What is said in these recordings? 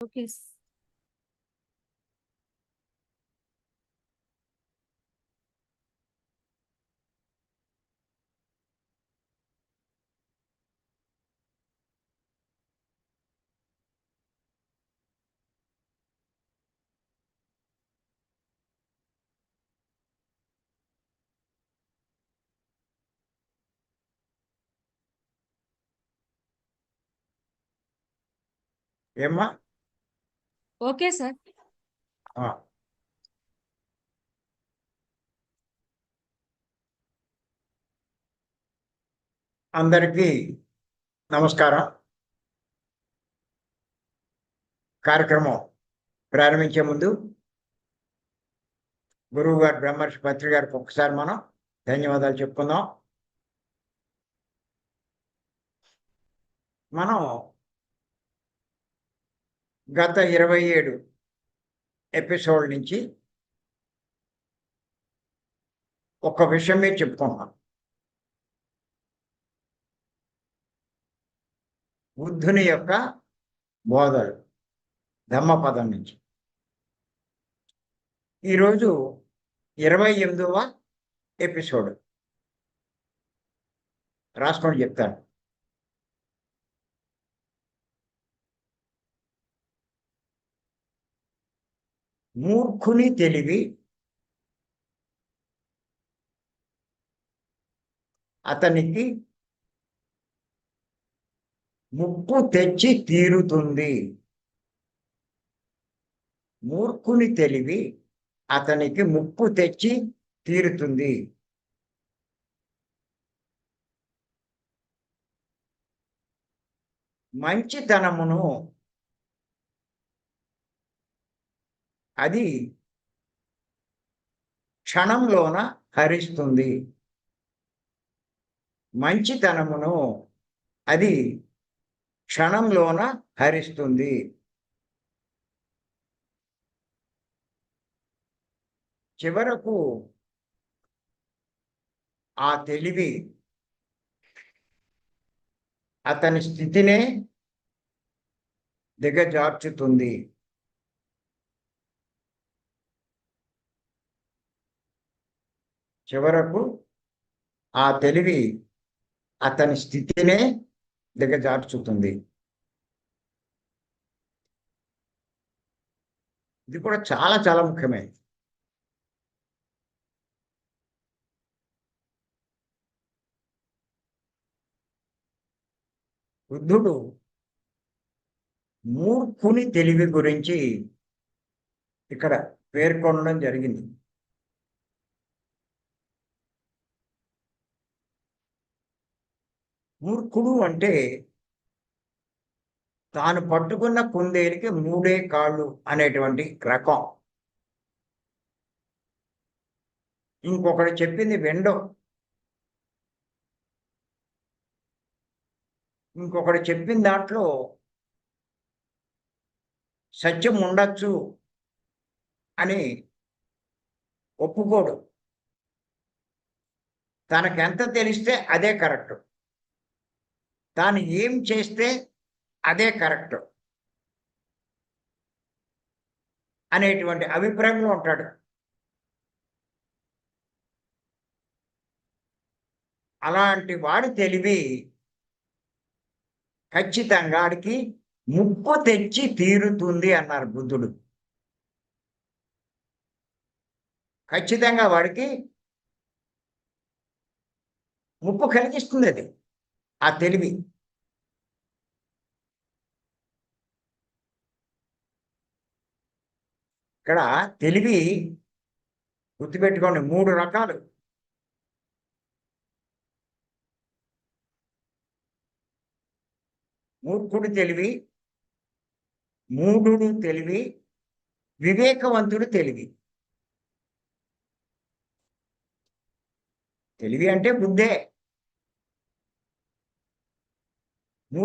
Okay ఏమ్మా okay sir. అందరికీ నమస్కారం. కార్యక్రమం ప్రారంభించే ముందు గురువు గారు బ్రహ్మర్షి పత్రి గారికి ఒక్కసారి మనం ధన్యవాదాలు చెప్పుకుందాం. మనం గత ఇరవై ఏడు ఎపిసోడ్ నుంచి ఒక విషయమే మీద బుద్ధుని యొక్క బోధలు ధమ్మపదం నుంచి. ఈరోజు ఇరవై ఎనిమిదవ ఎపిసోడ్. రాసుకొని చెప్తాను. మూర్ఖుని తెలివి. అతనికి ముప్పు తెచ్చి తీరుతుంది. మూర్ఖుని తెలివి అతనికి ముప్పు తెచ్చి తీరుతుంది. మంచితనమును అది క్షణంలోన హరిస్తుంది. మంచితనమును అది క్షణంలోన హరిస్తుంది. చివరకు ఆ తెలివి అతని స్థితినే దిగజార్చుతుంది. చివరకు ఆ తెలివి అతని స్థితినే దిగజార్చుతుంది. ఇది కూడా చాలా చాలా ముఖ్యమైనది బుద్ధుడు మూర్ఖుని తెలివి గురించి ఇక్కడ పేర్కొనడం జరిగింది. మూర్ఖుడు అంటే తాను పట్టుకున్న కుందేలికి మూడే కాళ్ళు అనేటువంటి రకం. ఇంకొకటి చెప్పింది వెండో ఇంకొకటి చెప్పిన దాంట్లో సత్యం ఉండొచ్చు అని ఒప్పుకోడు. తనకెంత తెలిస్తే అదే కరెక్ట్. తాను ఏం చేస్తే అదే కరెక్ట్. అనేటువంటి అభిప్రాయంలో ఉంటాడు. అలాంటి వాడి తెలివి ఖచ్చితంగా వాడికి ముప్పు తెచ్చి తీరుతుంది అన్నారు బుద్ధుడు. ఖచ్చితంగా వాడికి ముప్పు కలిగిస్తుంది అది. ఆ తెలివి. ఇక్కడ తెలివి గుర్తుపెట్టుకోండి మూడు రకాలు. మూర్ఖుడు తెలివి మూఢుడు తెలివి వివేకవంతుడు తెలివి. తెలివి అంటే బుద్ధే.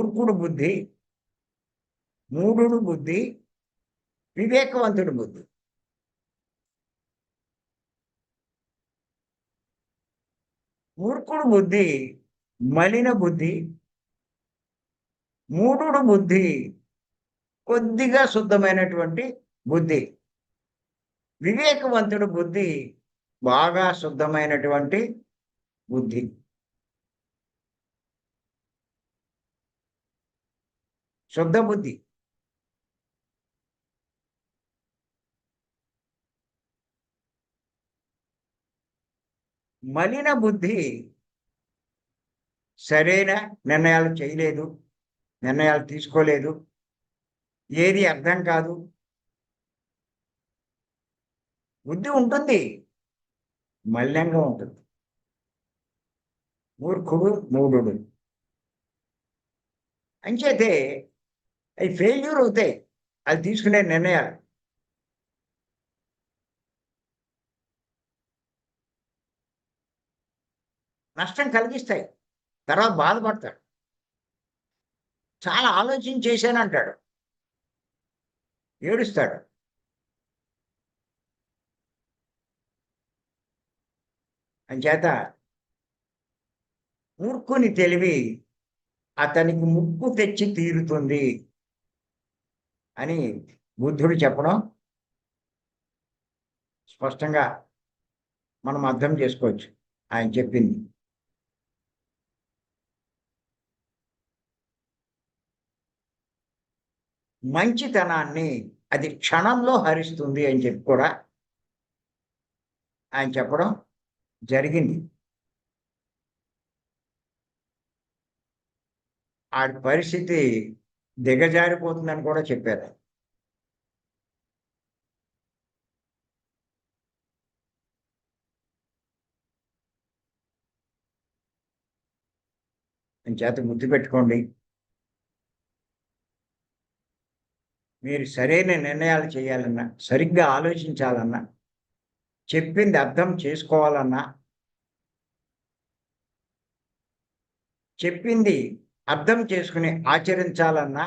మూర్ఖుడు బుద్ధి మూఢుడు బుద్ధి వివేకవంతుడు బుద్ధి. మూర్ఖుడు బుద్ధి మలిన బుద్ధి మూఢుడు బుద్ధి కొద్దిగా శుద్ధమైనటువంటి బుద్ధి. వివేకవంతుడు బుద్ధి బాగా శుద్ధమైనటువంటి బుద్ధి. శుద్ధ బుద్ధి మలిన బుద్ధి సరైన నిర్ణయాలు చేయలేదు నిర్ణయాలు తీసుకోలేదు ఏది అర్థం కాదు. బుద్ధి ఉంటుంది మలినంగా ఉంటుంది. మూర్ఖుడు మూఢుడు. అంచేతే అవి ఫెయిల్యూర్ అవుతాయి అది తీసుకునే నిర్ణయాలు. నష్టం కలిగిస్తాయి. తర్వాత బాధపడతాడు. చాలా ఆలోచన చేశానంటాడు ఏడుస్తాడు. అంచేత మూర్ఖుని తెలివి అతనికి ముక్కు తెచ్చి తీరుతుంది. అని బుద్ధుడు చెప్పడం స్పష్టంగా మనం అర్థం చేసుకోవచ్చు. ఆయన చెప్పింది. మంచితనాన్ని అది క్షణంలో హరిస్తుంది అని చెప్పి కూడా ఆయన చెప్పడం జరిగింది. ఆ పరిస్థితి దిగజారిపోతుందని కూడా చెప్పారు. చేత గుర్తుపెట్టుకోండి మీరు సరైన నిర్ణయాలు చేయాలన్నా సరిగ్గా ఆలోచించాలన్నా చెప్పింది అర్థం చేసుకోవాలన్నా చెప్పింది అర్థం చేసుకుని ఆచరించాలన్నా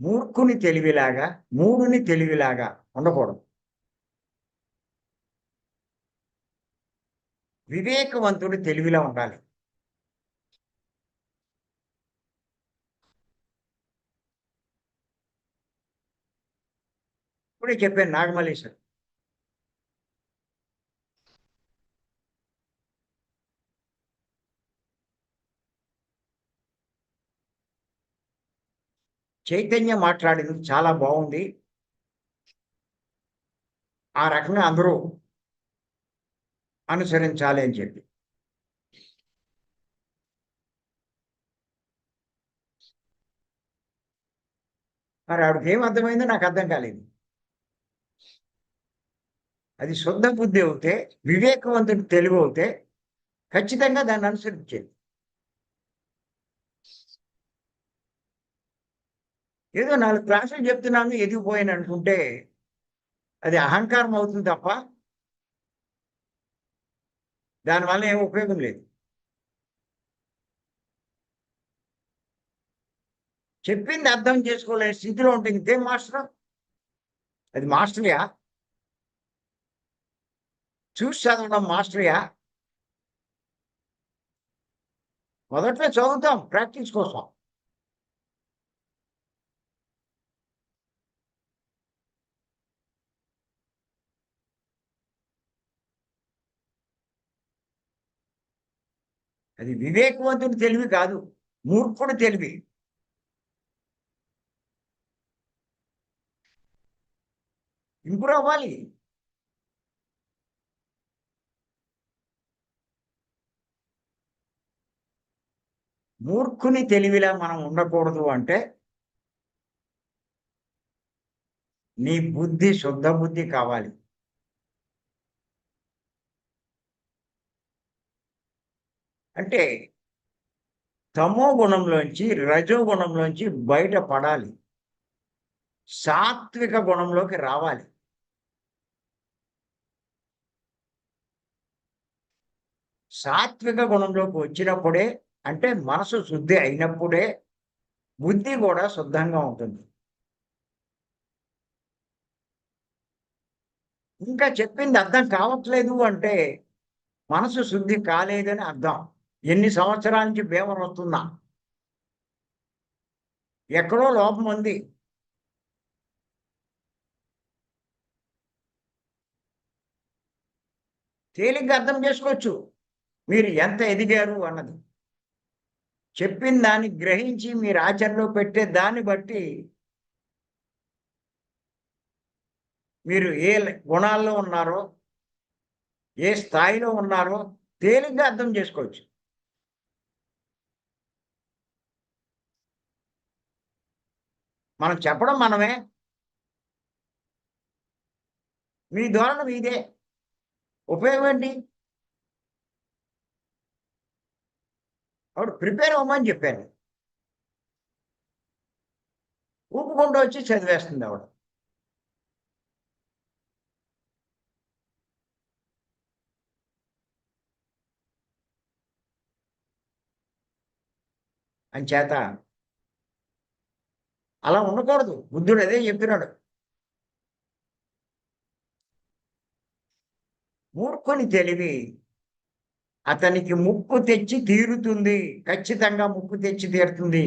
మూర్ఖుని తెలివిలాగా మూడుని తెలివిలాగా ఉండకూడదు. వివేకవంతుడు తెలివిలో ఉండాలి. ఇప్పుడే చెప్పాను నాగమల్లేశ్వరు. చైతన్య మాట్లాడింది. చాలా బాగుంది. ఆ రకంగా అందరూ అనుసరించాలి అని చెప్పి. మరి ఆవిడకి ఏం అర్థమైందో నాకు అర్థం కాలేదు. అది శుద్ధ బుద్ధి అవుతే వివేకవంతుడు తెలివి అవుతే ఖచ్చితంగా దాన్ని అనుసరించేది. ఏదో నాలుగు క్లాసులు చెప్తున్నాను ఎదిగిపోయాను అనుకుంటే అది అహంకారం అవుతుంది తప్ప దానివల్ల ఏం ఉపయోగం లేదు. చెప్పింది అర్థం చేసుకోలేని స్థితిలో ఉంటే ఇంకేం మాస్టర్. అది మాస్టర్యా? చూసి చదవడం మాస్టర్యా? మొదట్లో చదువుతాం ప్రాక్టీస్ కోసం. అది వివేకవంతుడి తెలివి కాదు మూర్ఖుడు తెలివి. ఇంప్రూవ్ అవ్వాలి. మూర్ఖుని తెలివిలా మనం ఉండకూడదు అంటే నీ బుద్ధి శుద్ధ బుద్ధి కావాలి. అంటే తమో గుణంలోంచి రజో గుణంలోంచి బయటపడాలి సాత్విక గుణంలోకి రావాలి. సాత్విక గుణంలోకి వచ్చినప్పుడే అంటే మనసు శుద్ధి అయినప్పుడే బుద్ధి కూడా శుద్ధంగా ఉంటుంది. ఇంకా చెప్పింది అర్థం కావట్లేదు అంటే మనసు శుద్ధి కాలేదని అర్థం. ఎన్ని సంవత్సరాల నుంచి భీమం వస్తున్నా ఎక్కడో లోపం ఉంది. తేలిగ్గా అర్థం చేసుకోవచ్చు. మీరు ఎంత ఎదిగారు అన్నది. చెప్పిన దాన్ని గ్రహించి మీరు ఆచరణలో పెట్టే దాన్ని బట్టి మీరు ఏ గుణాల్లో ఉన్నారో ఏ స్థాయిలో ఉన్నారో తేలిగ్గా అర్థం చేసుకోవచ్చు. మనం చెప్పడం మనమే. మీ ధోరణి మీదే. ఉపయోగం ఏంటి? అప్పుడు ప్రిపేర్ అవ్వమని చెప్పాను. ఊపుకుంటూ వచ్చి చదివేస్తుంది ఆవిడ. అంచేత అలా ఉండకూడదు. బుద్ధుడు అదే చెప్పినాడు. మూర్ఖుని తెలివి అతనికి ముక్కు తెచ్చి తీరుతుంది. ఖచ్చితంగా ముక్కు తెచ్చి తీరుతుంది.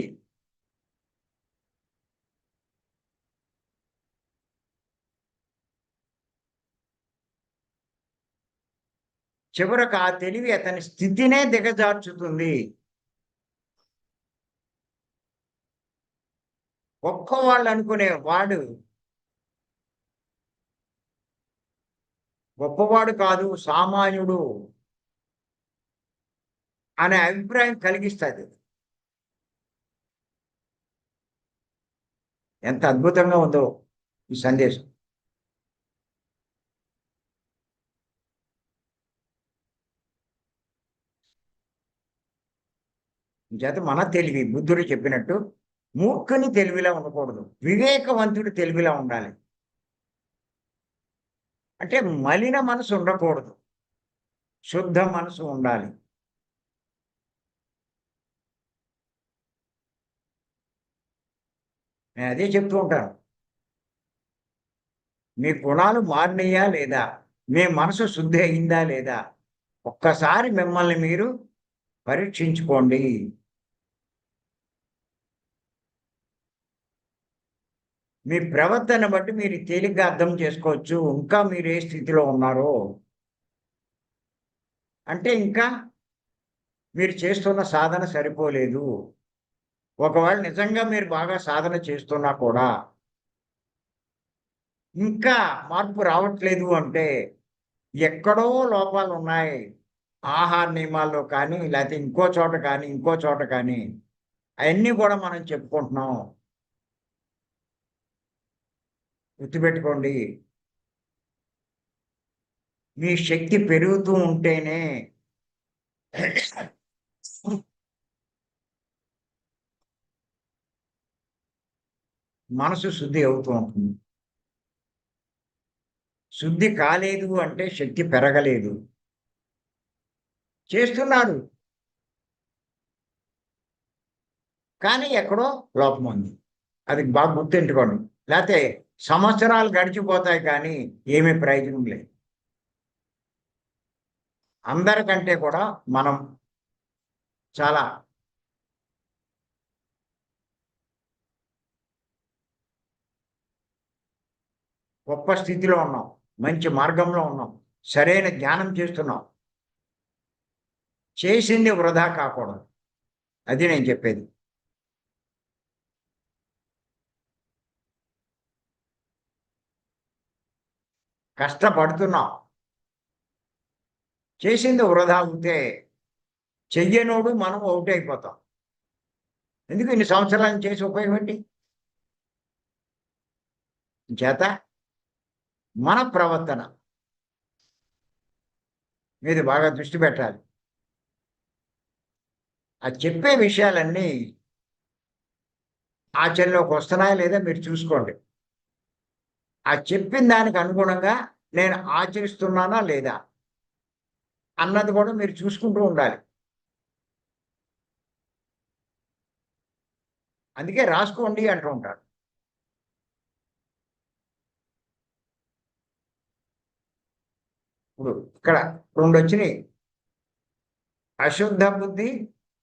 చివరకు ఆ తెలివి అతని స్థితినే దిగజార్చుతుంది. గొప్పవాళ్ళు అనుకునే వాడు గొప్పవాడు కాదు సామాన్యుడు అనే అభిప్రాయం కలిగిస్తుంది ఎంత అద్భుతంగా ఉందో ఈ సందేశం. చేత మన తెలివి బుద్ధుడు చెప్పినట్టు మూర్ఖుని తెలివిలా ఉండకూడదు. వివేకవంతుడు తెలివిలా ఉండాలి. అంటే మలిన మనసు ఉండకూడదు. శుద్ధ మనసు ఉండాలి. నేను అదే చెప్తూ ఉంటాను. మీ గుణాలు మారినయ్యా లేదా? మీ మనసు శుద్ధి అయిందా లేదా? ఒక్కసారి మిమ్మల్ని మీరు పరీక్షించుకోండి. మీ ప్రవర్తన బట్టి మీరు తేలిగ్గా అర్థం చేసుకోవచ్చు. ఇంకా మీరు ఏ స్థితిలో ఉన్నారో. అంటే ఇంకా మీరు చేస్తున్న సాధన సరిపోలేదు. ఒకవేళ నిజంగా మీరు బాగా సాధన చేస్తున్నా కూడా ఇంకా మార్పు రావట్లేదు అంటే ఎక్కడో లోపాలు ఉన్నాయి ఆహార నియమాల్లో కానీ లేకపోతే ఇంకో చోట కానీ ఇంకో చోట కానీ అవన్నీ కూడా మనం చెప్పుకుంటున్నాం. గుర్తుపెట్టుకోండి. మీ శక్తి పెరుగుతూ ఉంటేనే మనసు శుద్ధి అవుతూ ఉంటుంది. శుద్ధి కాలేదు అంటే శక్తి పెరగలేదు. చేస్తున్నాడు. కానీ ఎక్కడో లోపం ఉంది. అది బాగా గుర్తుంచుకోండి. లేకపోతే సంవత్సరాలు గడిచిపోతాయి కానీ ఏమీ ప్రయోజనం లేదు. అందరికంటే కూడా మనం చాలా గొప్ప స్థితిలో ఉన్నాం మంచి మార్గంలో ఉన్నాం సరైన జ్ఞానం చేస్తున్నాం. చేసింది వృధా కాకూడదు. అది నేను చెప్పేది. కష్టపడుతున్నాం. చేసింది వృధా అవుతే చెయ్యనోడు మనం అవుట్ అయిపోతాం ఎందుకు ఇన్ని సంవత్సరాలు చేసి ఉపయోగం ఏంటి? చేత మన ప్రవర్తన మీద బాగా దృష్టి పెట్టాలి. ఆ చెప్పే విషయాలన్నీ ఆచరణలోకి వస్తున్నాయా లేదా మీరు చూసుకోండి. ఆ చెప్పిన దానికి అనుగుణంగా నేను ఆచరిస్తున్నానా లేదా అన్నది కూడా మీరు చూసుకుంటూ ఉండాలి. అందుకే రాసుకోండి అంటూ ఉంటారు. ఇప్పుడు ఇక్కడ రెండు వచ్చినాయి. అశుద్ధ బుద్ధి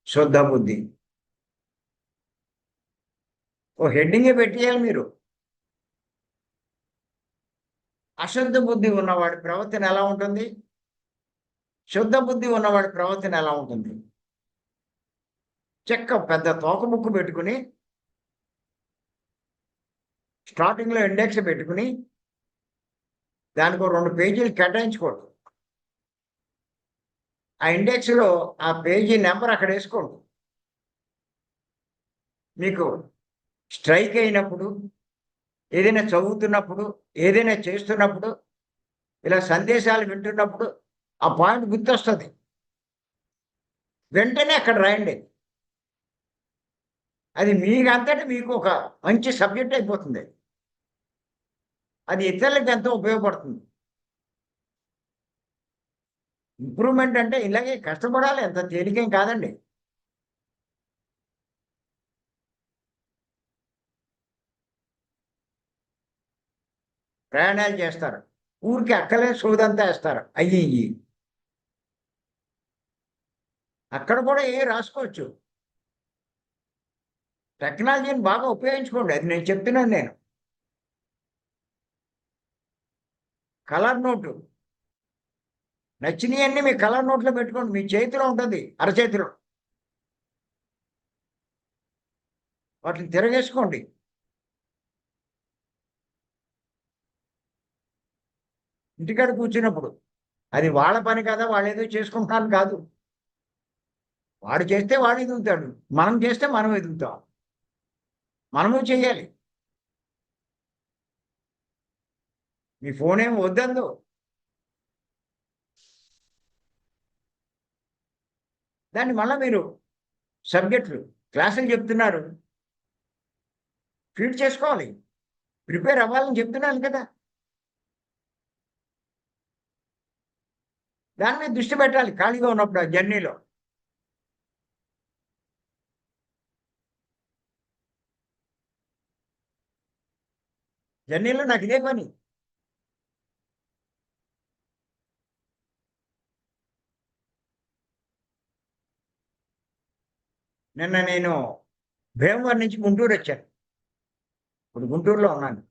శుద్ధ బుద్ధి. ఓ హెడ్డింగే పెట్టేయాలి మీరు. అశుద్ధ బుద్ధి ఉన్నవాడి ప్రవర్తన ఎలా ఉంటుంది? శుద్ధ బుద్ధి ఉన్నవాడి ప్రవర్తన ఎలా ఉంటుంది? చెక్క పెద్ద తోక ముక్కు పెట్టుకుని స్టార్టింగ్లో ఇండెక్స్ పెట్టుకుని దానికి రెండు పేజీలు కేటాయించుకోండి ఆ ఇండెక్స్లో ఆ పేజీ నెంబర్ అక్కడ వేసుకోండి మీకు స్ట్రైక్ అయినప్పుడు ఏదైనా చదువుతున్నప్పుడు ఏదైనా చేస్తున్నప్పుడు ఇలా సందేశాలు వింటున్నప్పుడు ఆ పాయింట్ గుర్తొస్తుంది. వెంటనే అక్కడ రాయండి. అది మీకంతటి మీకు ఒక మంచి సబ్జెక్ట్ అయిపోతుంది. అది ఇతరులకు ఎంతో ఉపయోగపడుతుంది. ఇంప్రూవ్మెంట్ అంటే ఇలాగే కష్టపడాలి ఎంత తేలికేం కాదండి. ప్రయాణాలు చేస్తారు. ఊరికి అక్కలే సోదంతా వేస్తారు. అయ్యి ఇయ్యి అక్కడ కూడా ఏ రాసుకోవచ్చు. టెక్నాలజీని బాగా ఉపయోగించుకోండి. అది నేను చెప్తున్నాను నేను. Colour note. నచ్చినవన్నీ మీ కలర్ నోట్లో పెట్టుకోండి. మీ చేతిలో ఉంటుంది. అరచేతిలో. వాటిని తిరగేసుకోండి. ఇంటికాడ కూర్చున్నప్పుడు. అది వాళ్ళ పని కదా వాళ్ళు ఏదో చేసుకుంటాను కాదు. వాడు చేస్తే వాడు ఎదుగుతాడు. మనం చేస్తే మనం ఎదుగుతాం. మనము చేయాలి. మీ ఫోన్ ఏం వద్దందు. దాన్ని మళ్ళీ మీరు సబ్జెక్టులు క్లాసులు చెప్తున్నారు. ఫీడ్ చేసుకోవాలి. ప్రిపేర్ అవ్వాలని చెప్తున్నాను కదా. దాని మీద దృష్టి పెట్టాలి ఖాళీగా ఉన్నప్పుడు ఆ జర్నీలో. జర్నీలో నాకు ఇదే పని. నిన్న నేను భీమవరం నుంచి గుంటూరు వచ్చాను. ఇప్పుడు గుంటూరులో ఉన్నాను.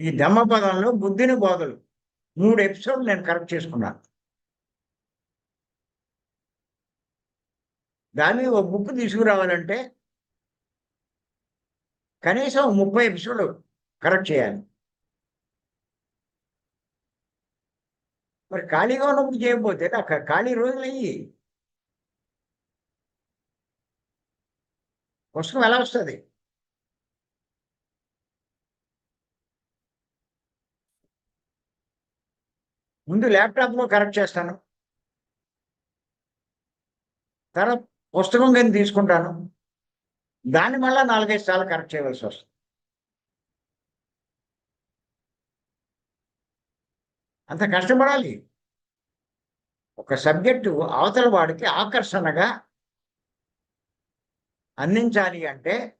ఈ ధమ్మపదంలో బుద్ధిని బోధలు. మూడు ఎపిసోడ్లు నేను కరెక్ట్ చేసుకున్నాను. దాన్ని ఒక బుక్ తీసుకురావాలంటే కనీసం ముప్పై ఎపిసోడ్ కరెక్ట్ చేయాలి. మరి ఖాళీగా ఉన్నప్పుడు చేయకపోతే అక్కడ ఖాళీ రోజులు అయ్యి పుస్తకం ఎలా వస్తుంది? ముందు ల్యాప్టాప్లో కరెక్ట్ చేస్తాను. తర్వాత పుస్తకం కింద తీసుకుంటాను. దాన్ని మళ్ళా నాలుగైదు సార్లు కరెక్ట్ చేయవలసి వస్తుంది. అంత కష్టపడాలి. ఒక సబ్జెక్టు అవతల వాడికి ఆకర్షణగా అందించాలి అంటే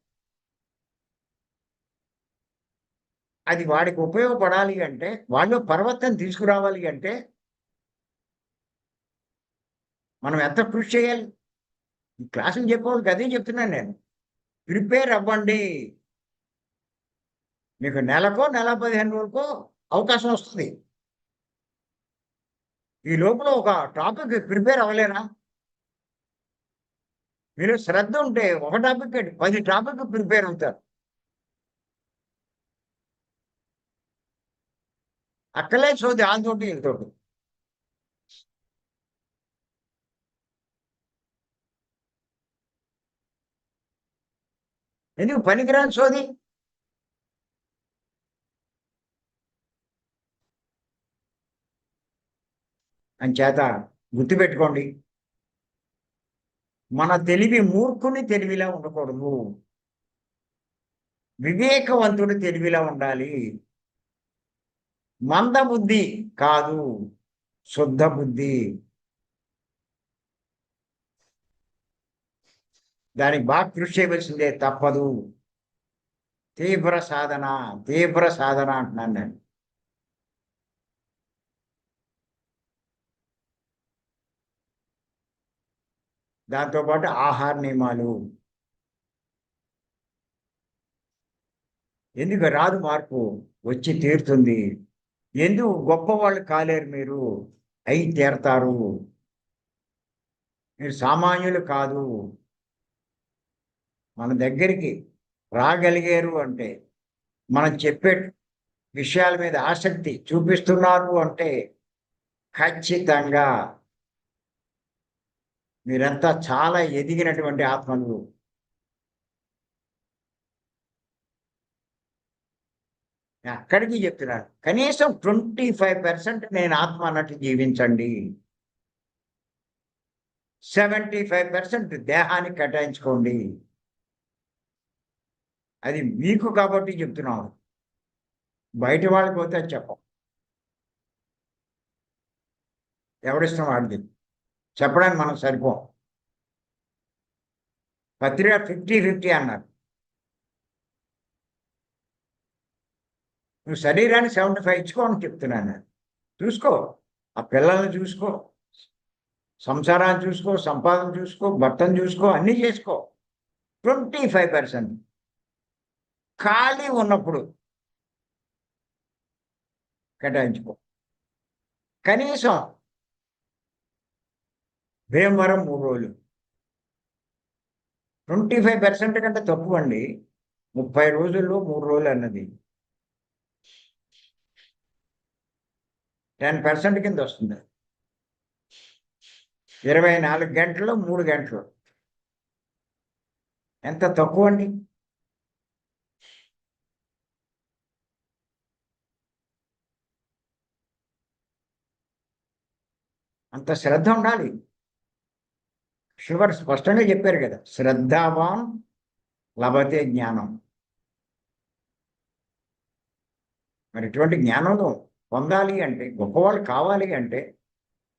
అది వాడికి ఉపయోగపడాలి అంటే వాళ్ళు పర్వతం తీసుకురావాలి అంటే మనం ఎంత కృషి చేయాలి? ఈ క్లాసులు చెప్పేవాళ్ళకి అదే చెప్తున్నాను నేను. ప్రిపేర్ అవ్వండి. మీకు నెలకో నెల పదిహేను రోజులకో అవకాశం వస్తుంది. ఈ లోపల ఒక టాపిక్ ప్రిపేర్ అవ్వలేనా? మీరు శ్రద్ధ ఉంటే ఒక టాపిక్ పది టాపిక్ ప్రిపేర్ అవుతారు. అక్కలే సోది ఆంతోటి వీళ్ళతోటి ఎందుకు పనికిరాని సోది? అంచేత గుర్తుపెట్టుకోండి. మన తెలివి మూర్ఖుని తెలివిలా ఉండకూడదు. వివేకవంతుడి తెలివిలా ఉండాలి. మంద బుద్ధి కాదు శుద్ధ బుద్ధి. దానికి బాగా కృషి చేయవలసిందే తప్పదు. తీవ్ర సాధన తీవ్ర సాధన అంటున్నాను నేను. దాంతోపాటు ఆహార నియమాలు. ఎందుకు రాదు మార్పు? వచ్చి తీరుతుంది. ఎందుకు గొప్పవాళ్ళు కాలేరు మీరు? అయి తీరతారు. మీరు సామాన్యులు కాదు. మన దగ్గరికి రాగలిగారు అంటే మనం చెప్పే విషయాల మీద ఆసక్తి చూపిస్తున్నారు అంటే ఖచ్చితంగా మీరంతా చాలా ఎదిగినటువంటి ఆత్మలు. అక్కడికి చెప్తున్నారు. కనీసం ట్వంటీ ఫైవ్ పర్సెంట్ నేను ఆత్మ అన్నట్టు జీవించండి. సెవెంటీ ఫైవ్ పర్సెంట్ దేహానికి కేటాయించుకోండి. అది మీకు కాబట్టి చెప్తున్నాం బయట వాళ్ళకి పోతే చెప్పం. ఎవరిష్టం వాడిది? చెప్పడానికి మనం సరిపోం. పత్రిక ఫిఫ్టీ ఫిఫ్టీ అన్నారు. నువ్వు శరీరాన్ని సెవెంటీ ఫైవ్ ఇచ్చుకో అని చెప్తున్నాను చూసుకో. ఆ పిల్లల్ని చూసుకో. సంసారాన్ని చూసుకో సంపాదన చూసుకో భర్తను చూసుకో అన్నీ చేసుకో. Twenty five percent. ఖాళీ ఉన్నప్పుడు కేటాయించుకో. కనీసం భీమవరం మూడు రోజులు. ట్వంటీ ఫైవ్ పర్సెంట్ కంటే తక్కువండి. ముప్పై రోజుల్లో మూడు రోజులు అన్నది. టెన్ పర్సెంట్ కింద వస్తుంది. ఇరవై నాలుగు గంటలు మూడు గంటలు. ఎంత తక్కువ అండి? అంత శ్రద్ధ ఉండాలి. షుగర్ స్పష్టంగా చెప్పారు కదా శ్రద్ధావాన్ లభతే జ్ఞానం. మరి ఇటువంటి జ్ఞానంలో పొందాలి అంటే గొప్పవాళ్ళు కావాలి అంటే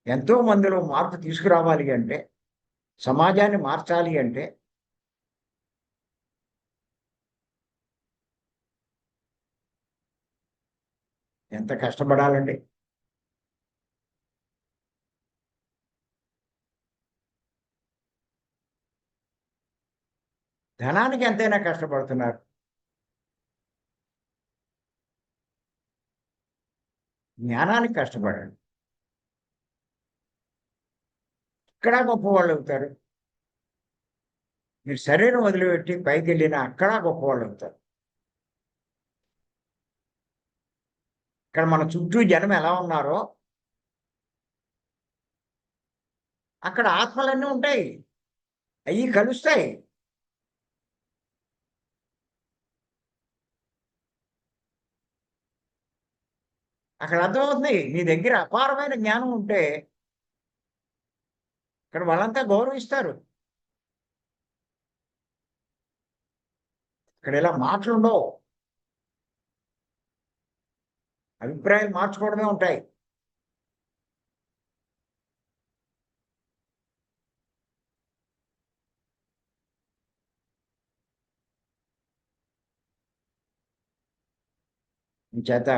ఎంతో మందిలో మార్పు తీసుకురావాలి అంటే సమాజాన్ని మార్చాలి అంటే ఎంత కష్టపడాలండి? ధనానికి ఎంతైనా కష్టపడుతున్నారు. జ్ఞానానికి కష్టపడండి ఇక్కడ గొప్పవాళ్ళు అవుతారు? మీరు శరీరం వదిలిపెట్టి పైకి వెళ్ళినా అక్కడ గొప్పవాళ్ళు అవుతారు. ఇక్కడ మన చుట్టూ జనం ఎలా ఉన్నారో అక్కడ ఆత్మలన్నీ ఉంటాయి. అవి కలుస్తాయి. అక్కడ అర్థమవుతుంది. నీ దగ్గర అపారమైన జ్ఞానం ఉంటే ఇక్కడ వాళ్ళంతా గౌరవిస్తారు. ఇక్కడ ఇలా మాటలు ఉండవు. అభిప్రాయాలు మార్చుకోవడమే ఉంటాయి. చేత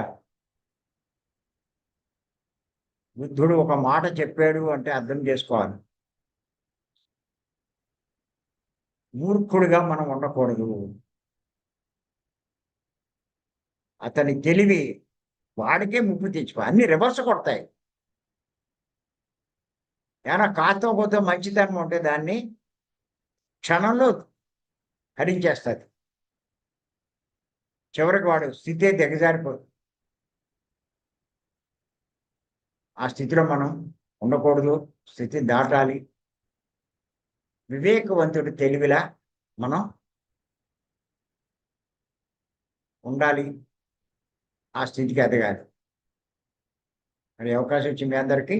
బుద్ధుడు ఒక మాట చెప్పాడు అంటే అర్థం చేసుకోవాలి. మూర్ఖుడిగా మనం ఉండకూడదు. అతని తెలివి వాడికే ముప్పు తెచ్చుకో అన్ని రివర్స్ కొడతాయి. ఏమైనా కాతో పోతే మంచితనం ఉంటే దాన్ని క్షణంలో హరించేస్తుంది. చివరికి వాడు స్థితే దిగజారిపోతుంది ఆ స్థితిలో మనం ఉండకూడదు స్థితి దాటాలి. వివేకవంతుడి తెలివిలా మనం ఉండాలి. ఆ స్థితికి ఎదగాలి మరి అవకాశం వచ్చింది మీ అందరికీ.